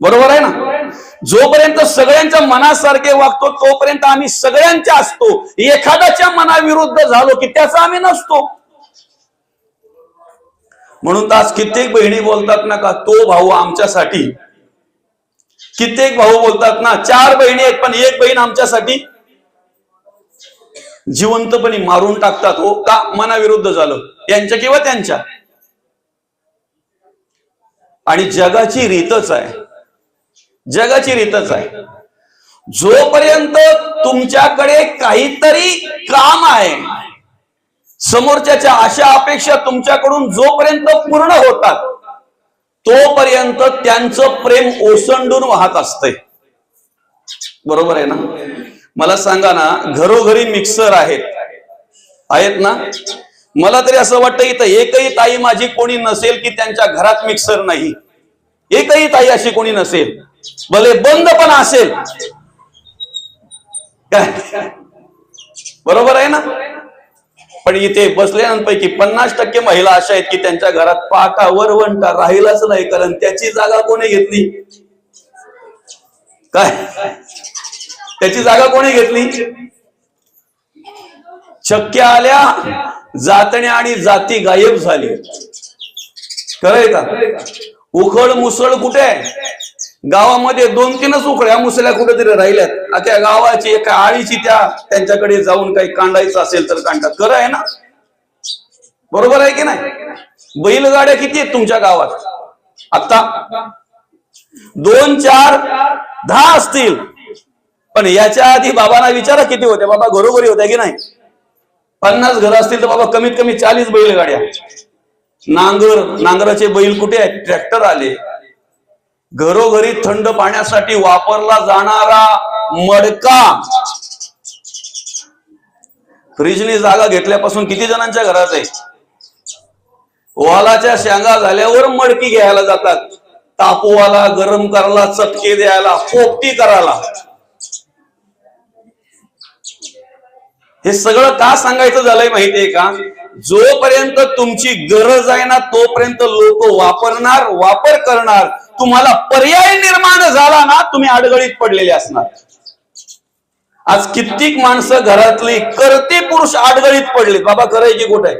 बरोबर आहे ना? जोपर्यंत सगळ्यांच्या मनासारखे वागतो तोपर्यंत आम्ही सगळ्यांच्या असतो. एखाद्याच्या मनाविरुद्ध झालो की त्याचा आम्ही नसतो. म्हणून तर आज कित्येक बहिणी बोलतात ना का तो भाऊ आमच्यासाठी. कित्येक भाऊ बोलतात ना चार बहिणी आहेत पण एक बहीण आमच्यासाठी जिवंतपणे मारून टाकतात हो का मनाविरुद्ध झालं? यांच्या किंवा त्यांच्या? आणि जगाची रीतच आहे. जगाची रीतच आहे. जोपर्यंत तुमच्याकडे काहीतरी काम आहे समोरच्याच्या अशा अपेक्षा तुमच्याकडून जोपर्यंत पूर्ण होतात तोपर्यंत त्यांचं प्रेम ओसंडून वाहत असतंय. बरोबर आहे ना? मला सांगा ना घरोघरी मिक्सर आहेत. आहेत ना? मला तरी असं वाटतं इथं एकही ताई माझी कोणी नसेल की त्यांच्या घरात मिक्सर नाही. एकही ताई अशी कोणी नसेल. भले बंद पण असेल. काय? बरोबर आहे ना? पण इथे बसल्यानंपैकी पन्नास टक्के महिला अशा आहेत की त्यांच्या घरात पाटा वरवंटा राहिलाच नाही कारण त्याची जागा कोणी घेतली? काय? त्याची जागा कोणी घेतली? शक्य आल्या जातण्या आणि जाती गायब झाली. खरंय का? उखळ मुसळ कुठे? आहे गावामध्ये दोन तीनच उखळ्या मुसल्या कुठेतरी राहिल्यात. आता त्या गावाची एका आळीची त्या त्यांच्याकडे जाऊन काही कांडायचं असेल तर कांडतात खरं आहे ना? बरोबर आहे की नाही? बैलगाड्या किती आहेत तुमच्या गावात? आता दोन चार दहा असतील. पण याच्या आधी बाबांना विचारा किती होत्या बाबा घरोघरी होत्या की नाही? पन्नास घर असतील तर बाबा कमीत कमी चाळीस बैलगाड्या. नांगर नांगराचे बैल कुठे आहेत? ट्रॅक्टर आले. घरोघरी थंड पाण्यासाठी वापरला जाणारा मडका. फ्रीजने जागा घेतल्यापासून किती जणांच्या घरात आहे? वालाच्या शेंगा झाल्यावर मडकी घ्यायला जातात. तापवाला गरम करायला चटके द्यायला पोपटी करायला. हे सगळं का सांगायचं झालंय माहितीये का? जोपर्यंत तुमची गरज आहे ना तोपर्यंत लोक वापरणार वापर करणार. तुम्हाला पर्याय निर्माण झाला ना तुम्ही अडगळीत पडलेले असणार. आज कित्येक माणसं घरातली करते पुरुष अडगळीत पडले बाबा करायची कुठे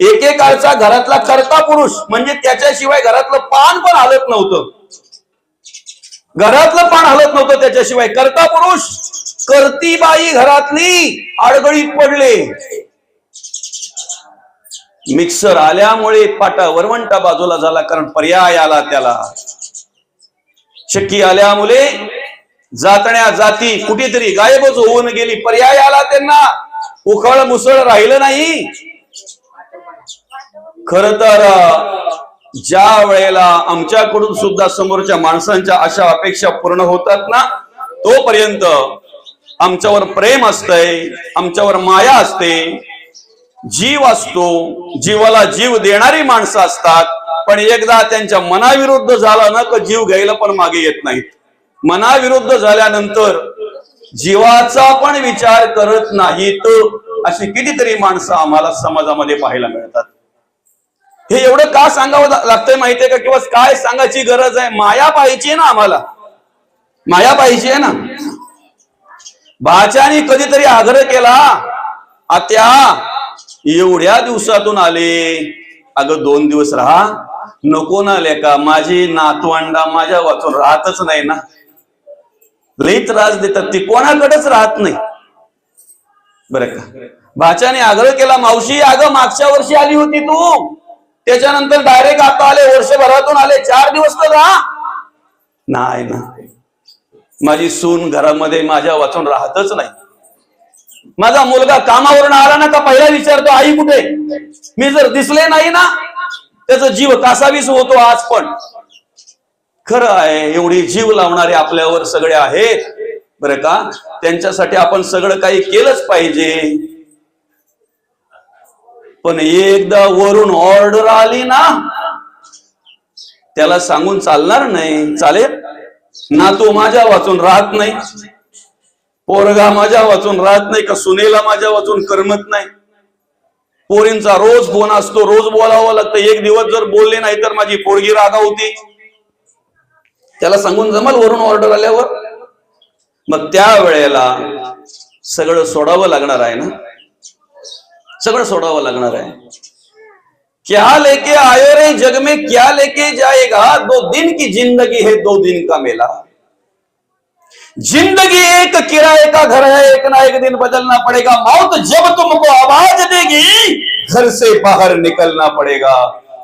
एकेकाळचा घरातला करता पुरुष म्हणजे त्याच्याशिवाय घरातलं पान पण हलत नव्हतं. घरातलं पान हलत नव्हतं त्याच्याशिवाय. करता पुरुष करती बाई घरातली अडगळीत पडले. मिक्सर आल्यामुळे पाटा वरवंटा बाजूला झाला कारण पर्याय आला त्याला. शक्की आल्यामुळे जातण्या जाती कुठेतरी गायबच होऊन गेली. पर्याय आला त्यांना. उखळ मुसळ राहिलं नाही. खर तर ज्या वेळेला आमच्याकडून सुद्धा समोरच्या माणसांच्या अशा अपेक्षा पूर्ण होतात ना तोपर्यंत आमच्यावर प्रेम असतंय आमच्यावर माया असते. जीव असतो जीवाला जीव देणारी माणसं असतात. पण एकदा त्यांच्या मनाविरुद्ध झाला ना तर जीव घ्यायला पण मागे येत नाहीत. मनाविरुद्ध झाल्यानंतर जीवाचा पण विचार करत नाहीत अशी कितीतरी माणसं आम्हाला समाजामध्ये पाहायला मिळतात. हे एवढं का सांगावं लागतंय माहितीये का? किंवा काय सांगायची गरज आहे? माया पाहिजे ना आम्हाला. माया पाहिजे ना. बाच्याने कधीतरी आग्रह केला आत्या एवढ्या दिवसातून आले. अगं दोन दिवस राहा नको ना लेका माझी नातवंडा माझ्या वाचून राहतच नाही ना. लई त्रास देतात ती कोणाकडेच राहत नाही. बरं का? भाच्याने आग्रह केला मावशी अगं मागच्या वर्षी आली होती तू. त्याच्यानंतर डायरेक्ट आता आले वर्षभरातून आले चार दिवस तर राहा. नाही ना. माझी सून घरामध्ये माझ्या वाचून राहतच नाही. माझा मुलगा कामावरून आला ना का पहिला विचारतो आई कुठे? मी जर दिसले नाही ना त्याचा जीव कासावीस होतो आज पण. खरं आहे एवढी जीव लावणारे आपल्यावर सगळे आहेत. बरं का? त्यांच्यासाठी आपण सगळं काही केलंच पाहिजे. पण एकदा वरून ऑर्डर आली ना त्याला सांगून चालणार नाही. चालेल? ना तो माझ्या वाचून राहत नाही. पोरगा माझ्या वाचून राहत नाही का सुनेला माझ्या वाचून करमत नाही? पोरींचा रोज फोन असतो रोज बोलावं लागतं. एक दिवस जर बोलले नाही तर माझी पोरगी होती. त्याला सांगून जमल वरून ऑर्डर आल्यावर? मग त्या वेळेला सगळं सोडावं लागणार आहे ना? सगळं सोडावं लागणार आहे. क्या लेके आयो रे जग में क्या लेके जाएगा? दो दिन की जिंदगी है दो दिन का मेला. ज़िंदगी एक किराए का घर है, एक ना एक दिन बदलना पड़ेगा। मौत जब तुमको आवाज़ देगी, घर से बाहर निकलना पड़ेगा।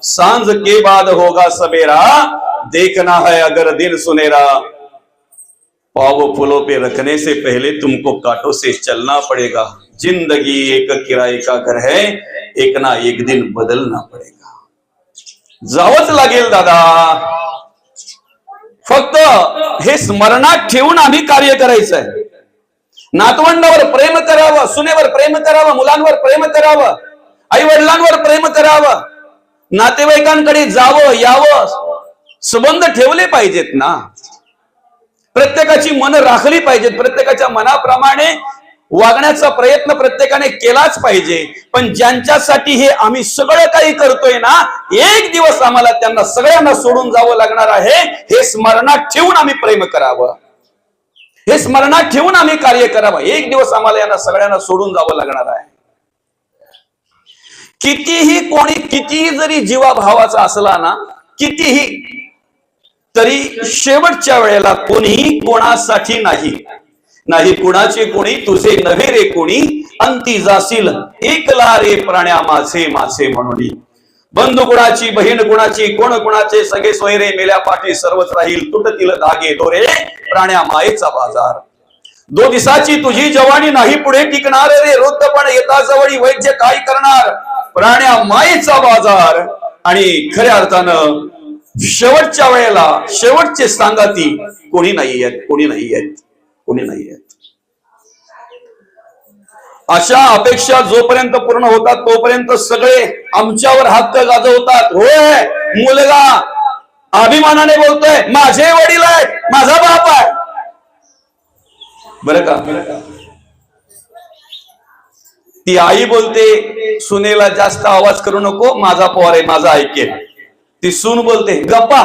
साँझ के बाद होगा सवेरा, देखना है अगर दिन सुनेरा। पाव फूलों पे रखने से पहले तुमको कांटों से चलना पड़ेगा। ज़िंदगी एक किराए का घर है, एक ना एक दिन बदलना पड़ेगा। जावंच लागेल दादा। फक्त हे स्मरणात ठेवून आम्ही कार्य करायचं आहे नातवंडावर प्रेम करावं सुनेवर प्रेम करावं मुलांवर प्रेम करावं आई वडिलांवर प्रेम करावं नातेवाईकांकडे जावं यावं संबंध ठेवले पाहिजेत ना. प्रत्येकाची मन राखली पाहिजेत प्रत्येकाच्या मनाप्रमाणे वागण्याचा प्रयत्न प्रत्येकाने केलाच पाहिजे. पण ज्यांच्यासाठी हे आम्ही सगळं काही करतोय ना एक दिवस आम्हाला त्यांना सगळ्यांना सोडून जावं लागणार आहे हे स्मरणात ठेवून आम्ही प्रेम करावं. हे स्मरणात ठेवून आम्ही कार्य करावं. एक दिवस आम्हाला यांना सगळ्यांना सोडून जावं लागणार आहे. कितीही कोणी कितीही जरी जीवाभावाचा असला ना कितीही तरी शेवटच्या वेळेला कोणीही कोणासाठी नाही. नाही कुणाचे कोणी तुझे नव्हे रे कोणी. अंती जाशील एकला रे प्राण्या माझे माझे म्हणून बंधू कुणाची बहीण कुणाची कोण कुणाचे सगळे सोयरे मेल्या पाठी सर्वच राहील. तुटतील धागे दोरे प्राण्या मायेचा बाजार. दो दिसाची तुझी जवानी नाही पुढे टिकणार रे. वृद्धपण येता जवळी वैद्य काय करणार? प्राण्या मायेचा बाजार. आणि खऱ्या अर्थानं शेवटच्या वेळेला शेवटचे सांगाती कोणी नाही आहेत कोणी नाही आहेत कोणी नाही आहेत अशा अपेक्षा जोपर्यंत पूर्ण होतात तोपर्यंत सगळे आमच्यावर हक्क गाजवतात. होय मुलगा अभिमानाने बोलतोय माझे वडील आहेत माझा बाप आहे. बरं का? ती आई बोलते सुनेला जास्त आवाज करू नको माझा पोर आहे माझा ऐकेल. ती सून बोलते गप्पा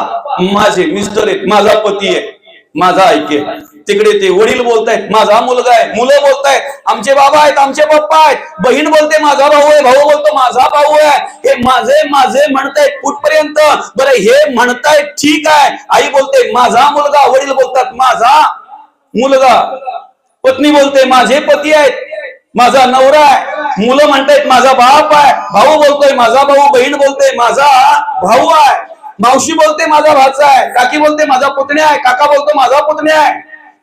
माझे मिस्टर आहेत माझा पती आहे माझा ऐकेल. तिकडे ते वडील बोलतायत माझा मुलगा आहे मुलं बोलतायत आमचे बाबा आहेत आमचे पप्पा आहेत बहीण बोलते माझा भाऊ आहे भाऊ बोलतो माझा भाऊ आहे. हे माझे माझे म्हणतायत कुठपर्यंत? बरं हे म्हणतायत ठीक आहे. आई बोलते माझा मुलगा. वडील बोलतात माझा मुलगा. पत्नी बोलते माझे पती आहेत माझा नवरा आहे. मुलं म्हणतायत माझा बाप आहे. भाऊ बोलतोय माझा भाऊ. बहीण बोलते माझा भाऊ आहे. मावशी बोलते माझा भाचा आहे. काकी बोलते माझा पुतण्या आहे. काका बोलतो माझा पुतण्या आहे.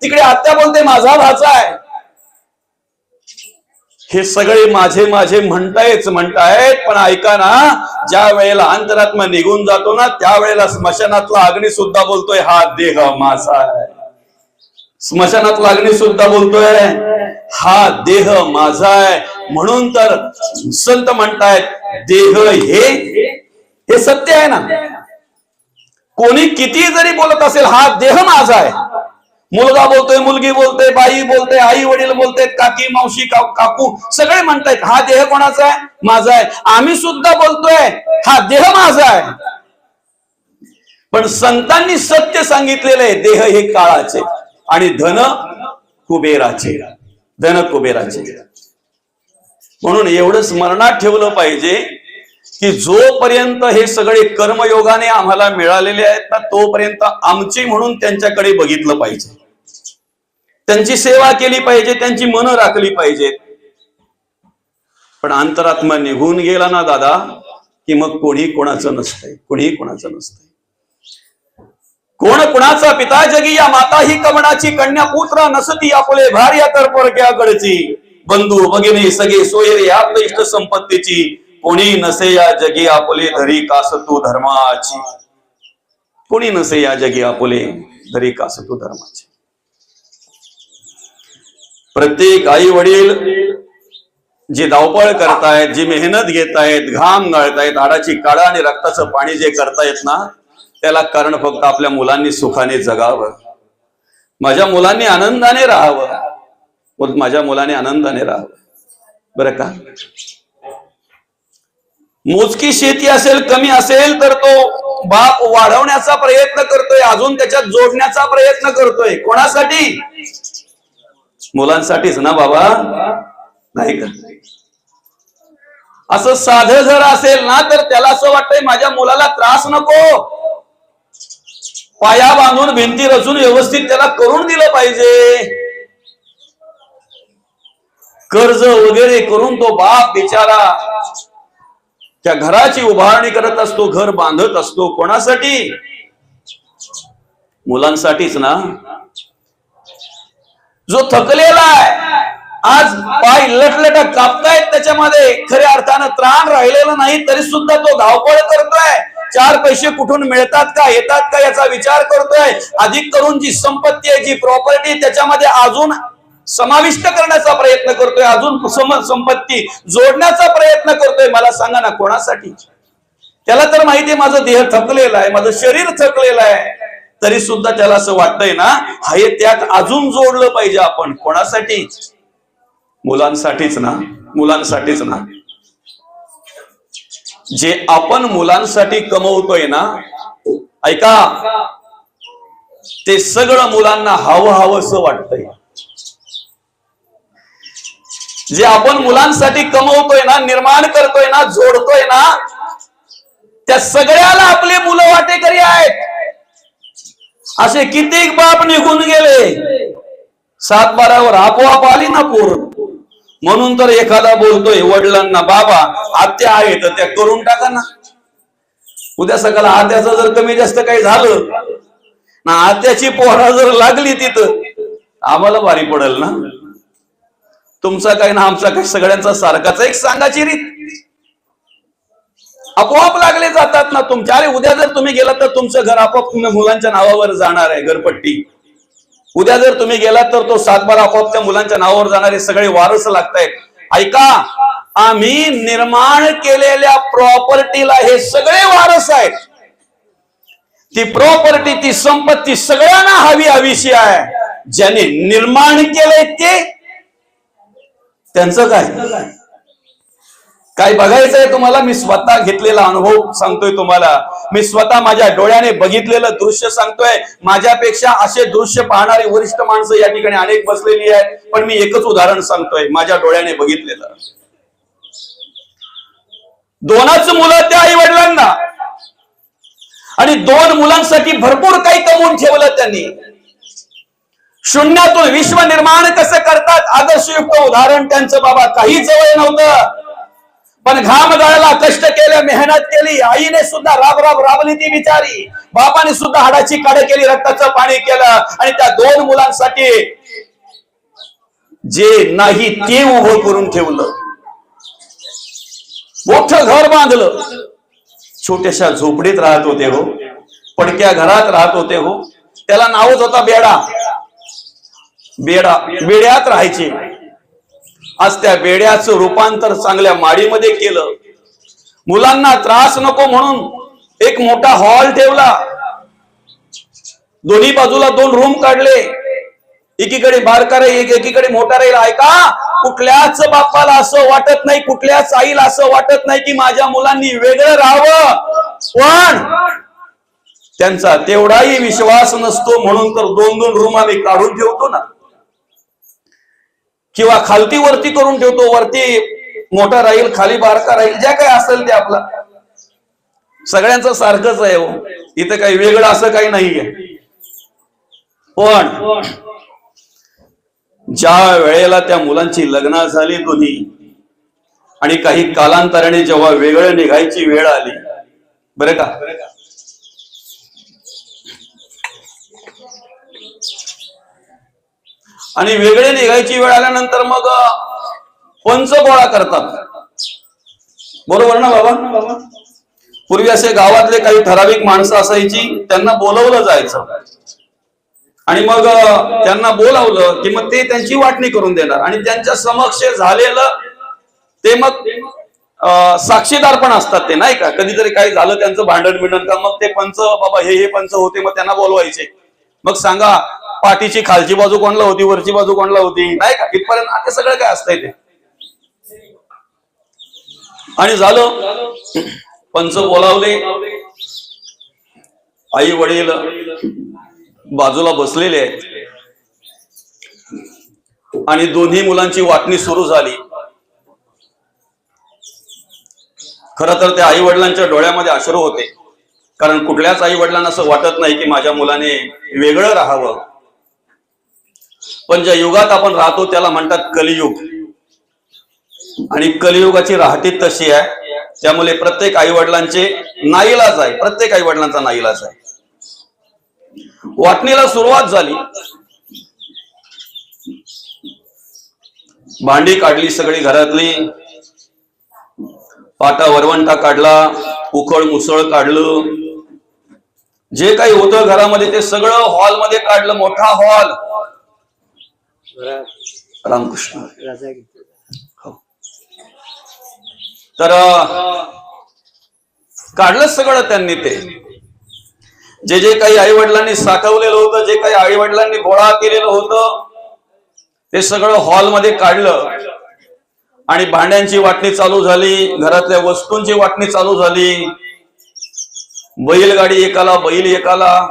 तिकडे आत्या बोलते माझा भाचा आहे. हे सगळे माझे माझे म्हणतायच म्हणतायत पण ऐका ना ज्या वेळेला अंतरात्मा निघून जातो ना त्यावेळेला स्मशानातला अग्नी सुद्धा बोलतोय हा देह माझा आहे. स्मशानातला अग्नी सुद्धा बोलतोय हा देह माझा आहे. म्हणून तर संत म्हणतायत देह हे हे सत्य आहे ना. कोणी किती जरी बोलत असेल हा देह माझा आहे. मुलगा बोलतोय मुलगी बोलते बाई बोलते आई वडील बोलते काकी मावशी का- काकू सगळे म्हणतायत हा देह कोणाचा आहे? माझा आहे. आम्ही सुद्धा बोलतोय हा देह माझा आहे. पण संतांनी सत्य सांगितलेलं आहे देह हे काळाचे आणि धन कुबेराचे. धन कुबेराचे. म्हणून एवढं स्मरणात ठेवलं पाहिजे की जोपर्यंत हे सगळे कर्मयोगाने आम्हाला मिळालेले आहेत ना तोपर्यंत आमचे म्हणून त्यांच्याकडे बघितलं पाहिजे. त्यांची सेवा केली पाहिजे त्यांची मनं राखली पाहिजेत. पण अंतरात्मा निघून गेला ना दादा की मग कोणी कोणाचं नसतंय कोणी कोणाचं नसतंय. कोण कुणाचा पिता जगी या माता ही कमणाची कन्या पुत्र नसती आपले भार्या तर परक्याकडची. बंधू भगिनी सगळे सोयरे आपले इष्ट संपत्तीची. कोणी नसे या जगी आपले धरी कास तू धर्माची. कोणी नसे या जगी आपले धरी कास तू धर्माची. प्रत्येक आई वडील जे धावपळ करतायत जी मेहनत घेतायत घाम गाळतायत हाडाची काळा आणि रक्ताचं पाणी जे करतायत ना त्याला कारण फक्त आपल्या मुलांनी सुखाने जगावं. माझ्या मुलांनी आनंदाने राहावं. माझ्या मुलाने आनंदाने राहावं. बरं का? मोजकी शेती असेल कमी असेल तर तो बाप वाढवण्याचा प्रयत्न करतोय अजून त्याच्यात जोडण्याचा प्रयत्न करतोय. कोणासाठी? मुलांसाठीच ना बाबा? नाही का? असं साध जर असेल ना तर त्याला असं वाटतंय माझ्या मुलाला त्रास नको. पाया बांधून भिंती रचून व्यवस्थित त्याला करून दिलं पाहिजे. कर्ज वगैरे करून तो बाप बिचारा त्या घराची उभारणी करत असतो घर बांधत असतो कोणासाठी? मुलांसाठीच ना? जो थकलेला आहे आज पाय लटलट कापतायत त्याच्यामध्ये खऱ्या अर्थानं त्राण राहिलेलं नाही तरी सुद्धा तो धावपळ करतोय. चार पैसे कुठून मिळतात का येतात का याचा विचार करतोय. अधिक करून जी संपत्ती आहे जी प्रॉपर्टी त्याच्यामध्ये अजून समाविष्ट करण्याचा प्रयत्न करतोय अजून संपत्ती जोडण्याचा प्रयत्न करतोय मला सांगा ना कोणासाठी? त्याला तर माहिती आहे माझं देह थकलेलं आहे माझं शरीर थकलेलं आहे. तरी सुद्धा त्याला असं वाटतंय ना हे त्यात अजून जोडलं पाहिजे आपण. कोणासाठी? मुलांसाठीच ना मुलांसाठीच ना. जे आपण मुलांसाठी कमवतोय ना ऐका ते सगळं मुलांना हवं हवंस वाटतंय. जे आपण मुलांसाठी कमवतोय ना निर्माण करतोय ना जोडतोय ना त्या सगळ्याला आपले मुलं वाटेकरी आहेत. असे कितीक बाप निघून गेले. सात बारावर आपोआप आली ना पोर. म्हणून तर एखादा बोलतोय वडिलांना बाबा आत्या आहे तर त्या करून टाका ना. उद्या सकाळ आत्याचं जर कमी जास्त काही झालं ना आत्याची पोहरा जर लागली तिथं आम्हाला भारी पडेल ना. तुमचा काही ना आमचा काही सगळ्यांचा सारखाच एक सांगाची रीत. आपोआप लागले जातात ना तुमच्या अरे उद्या जर तुम्ही गेलात तर तुमचं घर आपोआप तुम्ही मुलांच्या नावावर जाणार आहे घरपट्टी. उद्या जर तुम्ही गेलात तर तो सातबार आपोआप त्या मुलांच्या नावावर जाणारे सगळे वारस लागतायत. ऐका आम्ही निर्माण केलेल्या प्रॉपर्टीला हे सगळे वारस आहेत. ती प्रॉपर्टी ती संपत्ती सगळ्यांना हवी हवीशी आहे. ज्याने निर्माण केले ते त्यांचं काय? काय बघायचंय तुम्हाला? मी स्वतः घेतलेला अनुभव सांगतोय तुम्हाला. मी स्वतः माझ्या डोळ्याने बघितलेलं दृश्य सांगतोय. माझ्यापेक्षा असे दृश्य पाहणारी वरिष्ठ माणसं या ठिकाणी अनेक बसलेली आहेत. पण मी एकच उदाहरण सांगतोय. माझ्या डोळ्याने बघितलेलं. दोनच मुलं त्या आई वडिलांना आणि दोन मुलांसाठी भरपूर काही कमवून ठेवलं त्यांनी. शून्यातून विश्व निर्माण कसं करतात? आदर्शयुक्त उदाहरण त्यांचं बाबा. काही जवळ नव्हतं. पण घाम गळला कष्ट केलं मेहनत केली. आईने सुद्धा राब राब राबली ती बिचारी. बापाने सुद्धा हाडाची काढ केली रक्ताचं पाणी केलं. आणि त्या दोन मुलांसाठी जे नाही ते उभं करून ठेवलं. मोठं घर बांधलं. छोट्याशा झोपडीत राहत होते हो. पडक्या घरात राहत होते हो. त्याला नावच होता बेडा. बेडा बेड्यात राहायचे. आज त्या बेड्याचं रूपांतर चांगल्या माडीमध्ये केलं. मुलांना त्रास नको म्हणून एक मोठा हॉल ठेवला. दोन्ही बाजूला दोन रूम काढले. एकीकडे बारका राहील एकीकडे मोठा राहील ऐका कुठल्याच बापाला असं वाटत नाही कुठल्याच आईला असं वाटत नाही की माझ्या मुलांनी वेगळं राहावं. पण त्यांचा तेवढाही विश्वास नसतो म्हणून तर दोन दोन रूम आम्ही काढून ठेवतो ना. किंवा खालती वरती करून ठेवतो वरती मोठा राहील खाली बारका राहील ज्या काही असेल ते आपला. सगळ्यांचं सारखंच आहे हो. इथं काही वेगळं असं काही नाहीये. पण ज्या वेळेला त्या मुलांची लग्न झाली दोन्ही आणि काही कालांतराने जेव्हा वेगळं निघायची वेळ आली बरं का? आणि वेगळे निघायची वेळ आल्यानंतर मग पंच गोळा करतात. बरोबर ना बाबा? पूर्वी असे गावातले काही ठराविक माणसं असायची त्यांना बोलवलं जायचं. आणि मग त्यांना बोलावलं की मग ते त्यांची वाटणी करून देणार. आणि त्यांच्या समक्ष झालेलं ते मग साक्षीदार पण असतात ते नाही का? कधीतरी काही झालं त्यांचं भांडण बिंडण का मग ते पंच बाबा हे हे पंच होते मग त्यांना बोलवायचे. मग सांगा पाठीची खालची बाजू कोणला होती वरची बाजू कोणला होती? नाही का? इथपर्यंत आता सगळं काय असतंय ते? आणि झालं? पंच बोलावले. आई वडील बाजूला बसलेले आहेत. आणि दोन्ही मुलांची वाटणी सुरू झाली. खर तर त्या आई वडिलांच्या डोळ्यामध्ये अश्रू होते. कारण कुठल्याच आई वडिलांना असं वाटत नाही की माझ्या मुलाने वेगळं राहावं. पण ज्या युगात आपण राहतो त्याला म्हणतात कलियुग. आणि कलियुगाची राहती तशी आहे. त्यामुळे प्रत्येक आई वडिलांचे नाईलाज आहे. प्रत्येक आई वडिलांचा नाईलाज आहे. वाटणीला सुरुवात झाली. भांडी काढली सगळी घरातली. पाटा वरवंटा काढला. उखळ मुसळ काढलं. जे काही होतं घरामध्ये ते सगळं हॉलमध्ये काढलं. मोठा हॉल. रामकृष्ण। हो. तर काढलं सगळं त्यांनी ते. जे जे काही आई वडिलांनी साठवलेलं होतं जे काही आई वडिलांनी गोळा केलेलं होतं ते सगळं हॉलमध्ये काढलं. आणि भांड्यांची वाटणी चालू झाली घरातल्या वस्तूंची वाटणी चालू झाली. बैलगाडी एकाला बैल एकाला.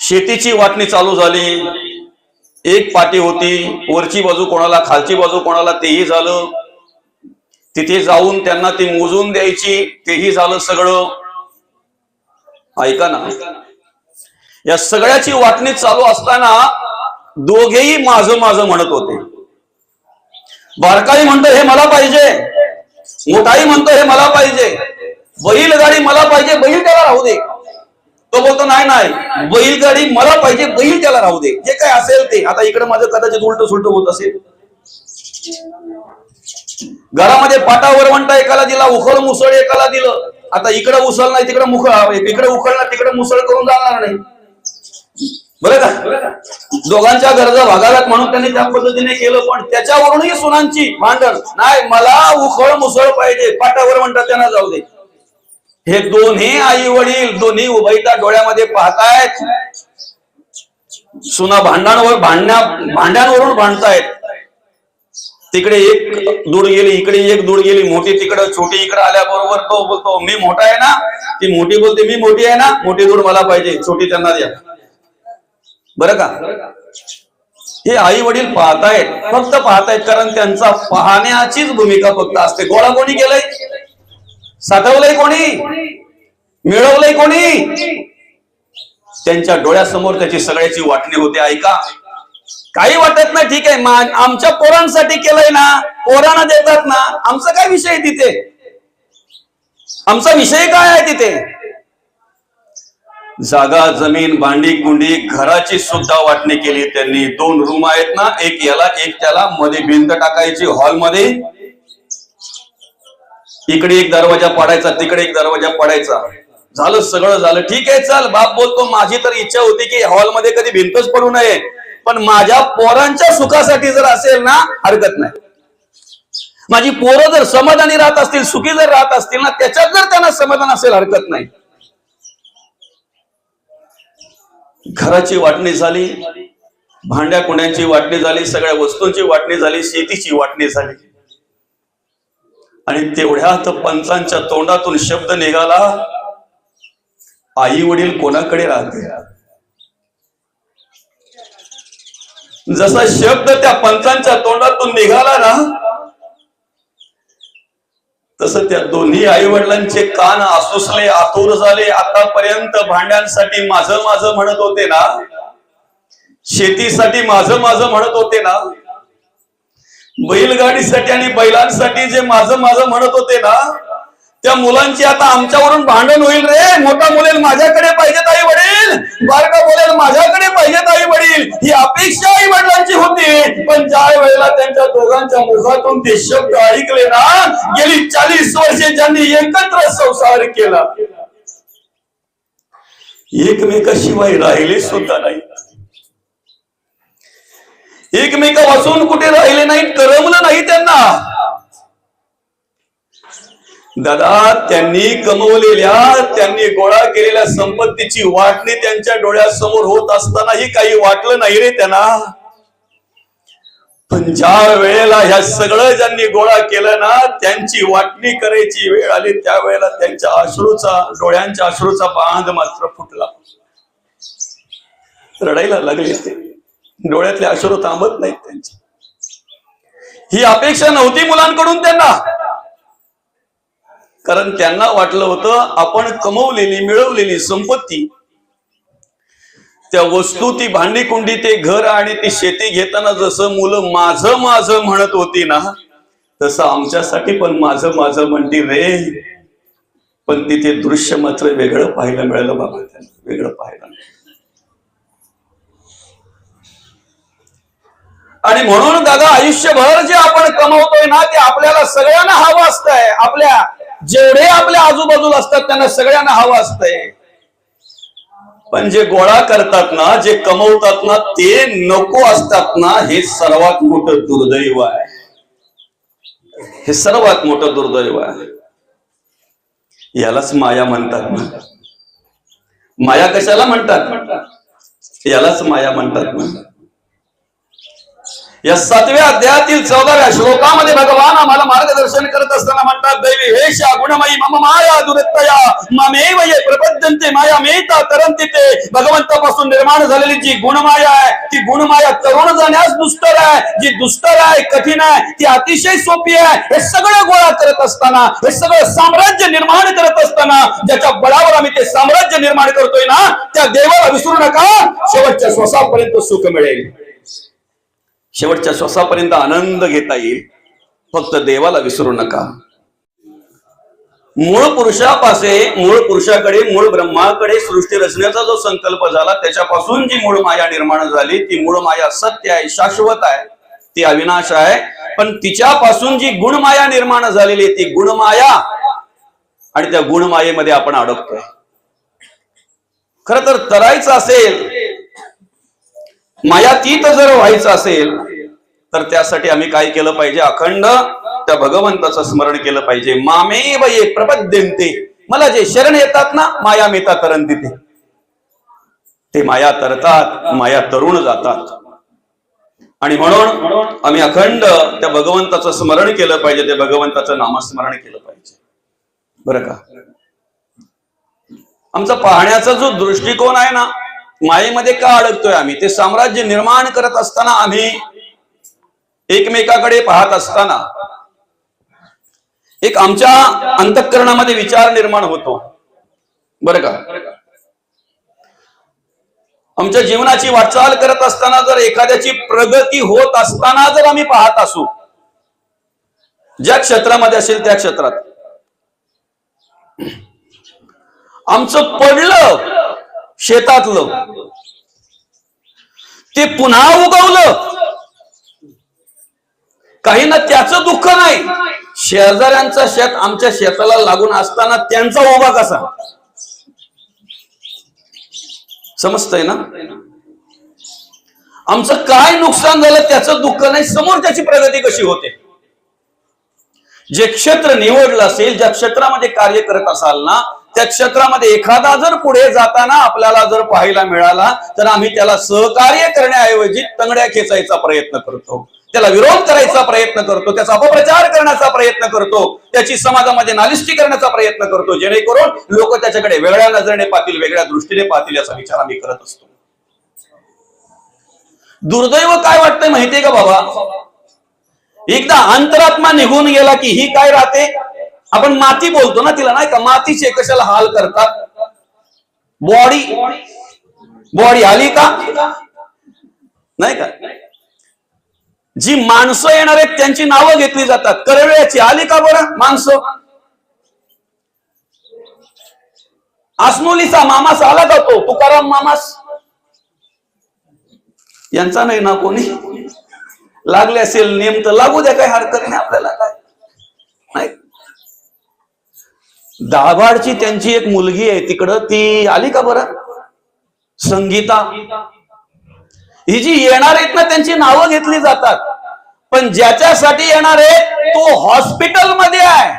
शेतीची वाटणी चालू झाली. एक पाटी होती वरची बाजू कोणाला खालची बाजू कोणाला तेही झालं. तिथे जाऊन त्यांना ती मोजून द्यायची तेही झालं सगळं. ऐका ना. या सगळ्याची वाटणी चालू असताना दोघेही माझं माझं म्हणत होते. बारकाई म्हणतो हे मला पाहिजे. मोठाई म्हणतो हे मला पाहिजे. बैलगाडी मला पाहिजे बैल त्याला राहू दे. तो बोलतो नाही नाही बैलगाडी मला पाहिजे बैल त्याला राहू दे. जे काय असेल ते. आता इकडे माझं कदाचित उलट सुलट होत असेल. घरामध्ये पाटावर म्हणता एकाला दिला उखळ मुसळ एकाला दिलं. आता इकडे उसळ नाही तिकडे मुखळ इकडे उखळणार तिकडे मुसळ करून जाणार नाही. बरं का? दोघांच्या गरजा भागाव्यात म्हणून त्यांनी त्या पद्धतीने केलं पण त्याच्यावरूनही सुनांची भांडण. नाही मला उखळ मुसळ पाहिजे पाटावर म्हणतात त्यांना जाऊ दे. हे दोन्ही आई वडील दोन्ही उभयता डोळ्यामध्ये पाहतायत. सुना भांडणांवर भांडण्या भांड्यांवरून भांडतायत. तिकडे एक दूर गेली इकडे एक दूर गेली मोठी तिकडे छोटी इकडे आल्याबरोबर तो बोलतो मी मोठा आहे ना? ती मोठी बोलते मी मोठी आहे ना? मोठी दूर मला पाहिजे छोटी त्यांना द्या. बरं का? हे आई वडील पाहतायत फक्त पाहतायत कारण त्यांचा पाहण्याचीच भूमिका फक्त असते. गोळा कोणी केलंय? साठवलंय कोणी? मिळवलंय कोणी? त्यांच्या डोळ्यासमोर त्याची सगळ्याची वाटणी होते ऐका. काही वाटत नाही ठीक आहे. मा- आमच्या पोरांसाठी केलंय ना पोरांना देतात ना आमचा काय विषय आहे तिथे? आमचा विषय काय आहे तिथे? जागा जमीन भांडी कुंडी घराची सुद्धा वाटणी केली त्यांनी. दोन रूम आहेत ना एक याला एक त्याला. मध्ये भिंत टाकायची हॉलमध्ये. इकडे एक दरवाजा पडायचा तिकडे एक दरवाजा पडायचा. झालं सगळं झालं. ठीक आहे चल बाप बोलतो माझी तर इच्छा होती की हॉलमध्ये कधी भिंतच पडू नये. पण माझ्या पोरांच्या सुखासाठी जर असेल ना हरकत नाही. माझी पोरं जर समाधानी राहत असतील सुखी जर राहत असतील ना त्याच्यात जर त्यांना समाधान असेल हरकत नाही. घराची वाटणी झाली भांड्या कुंड्यांची वाटणी झाली सगळ्या वस्तूंची वाटणी झाली शेतीची वाटणी झाली. आणि तेवढ्यात पंचांच्या तोंडातून शब्द निघाला आई वडील कोणाकडे राहते जसा शब्द त्या पंचांच्या तोंडातून निघाला ना तसं त्या दोन्ही आई वडिलांचे कान आसुसले आतुर झाले. आतापर्यंत भांड्यांसाठी माझं माझं म्हणत होते ना शेतीसाठी माझं माझं म्हणत होते ना बैलगाडीसाठी आणि बैलांसाठी जे माझं माझं म्हणत होते ना त्या मुलांची आता आमच्यावरून भांडण होईल रे. मोठा बोलेल माझ्याकडे पाहिजेत आई वडील. बारका बोलेल माझ्याकडे पाहिजेत आई वडील. ही अपेक्षा आई वडिलांची होती. पण ज्या वेळेला त्यांच्या दोघांच्या मुखातून ते शब्द ऐकले ना गेली चाळीस वर्षे ज्यांनी एकत्र संसार केला. एकमेकाशिवाय राहिले सुद्धा नाही. एकमेका वाचून कुठे राहिले नाही करमलं नाही त्यांना. दादा त्यांनी कमवलेल्या त्यांनी गोळा केलेल्या संपत्तीची वाटणी त्यांच्या डोळ्यासमोर होत असतानाही काही वाटलं नाही रे त्यांना. पण ज्या वेळेला ह्या सगळं ज्यांनी गोळा केलं ना त्यांची वाटणी करायची वेळ आली त्यावेळेला त्यांच्या अश्रूचा डोळ्यांच्या अश्रूचा बांध मात्र फुटला. रडायला लागले ते. डोळ्यातले अश्रू थांबत नाहीत त्यांचे. ही अपेक्षा नव्हती मुलांकडून त्यांना. कारण त्यांना वाटलं होतं आपण कमवलेली मिळवलेली संपत्ती त्या वस्तू ती भांडी कुंडी ते घर आणि ती शेती घेताना जसं मुलं माझं माझं म्हणत होती ना तसं आमच्यासाठी पण माझं माझं म्हणती रे. पण तिथे दृश्य मात्र वेगळं पाहायला मिळालं बाबा त्यांना वेगळं पाहायला आणि म्हणून दादा आयुष्यभर जे आपण कमवतोय ना ते आपल्याला सगळ्यांना हवं असतंय. आपल्या जेवढे आपल्या आजूबाजूला असतात त्यांना सगळ्यांना हवं असतंय. पण जे गोळा करतात ना जे कमवतात ना ते नको असतात ना हे सर्वात मोठं दुर्दैव आहे. हे सर्वात मोठं दुर्दैव आहे. यालाच माया म्हणतात ना. माया कशाला म्हणतात? यालाच माया म्हणतात ना. या सातव्या अध्यायातील चौदाव्या श्लोकामध्ये भगवान आम्हाला मार्गदर्शन करत असताना म्हणतात दैवी वेशा गुणमयी मम माया दुरत्तया ममेव ये प्रपद्यंते माया मेता तरंती ते. भगवंतापासून निर्माण झालेली जी गुणमाया आहे ती गुणमाया तरुण जाण्यास दुस्तर आहे. जी दुस्तर आहे कठीण आहे ती अतिशय सोपी आहे. हे सगळं गोळा करत असताना हे सगळं साम्राज्य निर्माण करत असताना ज्याच्या बळावर आम्ही ते साम्राज्य निर्माण करतोय ना त्या देवाला विसरू नका. शेवटच्या श्वासापर्यंत सुख मिळेल. शेवटच्या श्वासापर्यंत आनंद घेता येईल. फक्त देवाला विसरू नका. मूळ पुरुषापासे मूळ पुरुषाकडे मूळ ब्रह्माकडे सृष्टी रचण्याचा जो संकल्प झाला त्याच्यापासून जी मूळ माया निर्माण झाली ती मूळ माया सत्य आहे शाश्वत आहे ती अविनाश आहे. पण तिच्यापासून जी गुणमाया निर्माण झालेली आहे ती गुणमाया आणि त्या गुणमायेमध्ये आपण अडकतोय. खर तर तरायचं असेल मायातीत जर व्हायचं असेल तर त्यासाठी आम्ही काय केलं पाहिजे? अखंड त्या भगवंताचं स्मरण केलं पाहिजे. मामेव ये प्रपद्यंते मला जे शरण येतात ना माया मेता तरण ते. ते माया तरतात माया तरुण जातात. आणि म्हणून आम्ही अखंड त्या भगवंताचं स्मरण केलं पाहिजे त्या भगवंताचं नामस्मरण केलं पाहिजे. बरं का? आमचा पाहण्याचा जो दृष्टिकोन आहे ना मायेमध्ये का अडकतोय आम्ही? ते साम्राज्य निर्माण करत असताना आम्ही एकमेकाकडे पाहत असताना एक आमच्या अंतःकरणामध्ये विचार निर्माण होतो. बरं का? आमच्या जीवनाची वाटचाल करत असताना जर एखाद्याची प्रगती होत असताना जर आम्ही पाहत असू ज्या क्षेत्रामध्ये असेल त्या क्षेत्रात. आमचं पडलं शेतातलं. ते पुन्हा उगवलं. काही ना त्याचं दुःख नाही. शेजाऱ्यांचं शेत आमच्या शेताला लागून असताना त्यांचा उभा कसा? समजतंय ना? आमचं काय नुकसान झालं त्याचं दुःख नाही समोर त्याची प्रगती कशी होते? जे क्षेत्र निवडलं असेल ज्या क्षेत्रामध्ये कार्य करत असाल ना त्या क्षेत्रामध्ये एखादा जर पुढे जाताना आपल्याला जर पाहायला मिळाला तर आम्ही त्याला सहकार्य करण्याऐवजी तंगड्या खेचायचा प्रयत्न करतो. त्याला विरोध करायचा प्रयत्न करतो त्याचा अपप्रचार करण्याचा प्रयत्न करतो त्याची समाजामध्ये नालिष्टी करण्याचा प्रयत्न करतो जेणेकरून लोक त्याच्याकडे वेगळ्या नजरेने पाहतील वेगळ्या दृष्टीने पाहतील याचा विचार आम्ही करत असतो. दुर्दैव काय वाटतंय माहितीये का बाबा? एकदा अंतरात्मा निघून गेला की ही काय राहते? आपण माती बोलतो ना तिला नाही का? मातीचे कशाला हाल करतात? बॉडी. बॉडी आली का? नाही का? जी माणसं येणार आहेत त्यांची नावं घेतली जातात. करवेळ्याची आली का बरं माणसं? आसमोलीचा मामास आला जातो तुकाराम मामास? यांचा नाही ना कोणी? लागले असेल नेम तर लागू द्या काही हरकत नाही आपल्याला काय? नाही. दाभाडची त्यांची एक मुलगी आहे तिकडं. ती आली का बरं? संगीता. ही जी येणार आहेत ना त्यांची नावं घेतली जातात. पण ज्याच्यासाठी येणार आहे तो हॉस्पिटलमध्ये आहे.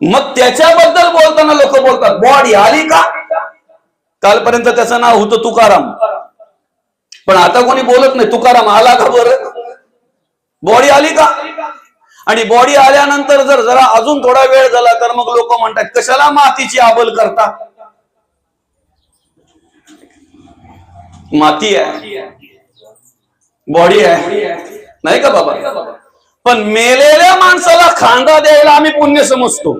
मग त्याच्याबद्दल बोलताना लोक बोलतात बॉडी आली का? कालपर्यंत त्याचं नाव होतं तुकाराम. पण आता कोणी बोलत नाही तुकाराम आला का बरं? बॉडी आली का? आणि बॉडी आल्यानंतर जर जरा अजून थोडा वेळ झाला तर मग लोक म्हणतात कशाला मातीची आबल करता? माती आहे. बॉडी आहे. नाही का बाबा? पण मेलेल्या माणसाला खांदा द्यायला आम्ही पुण्य समजतो.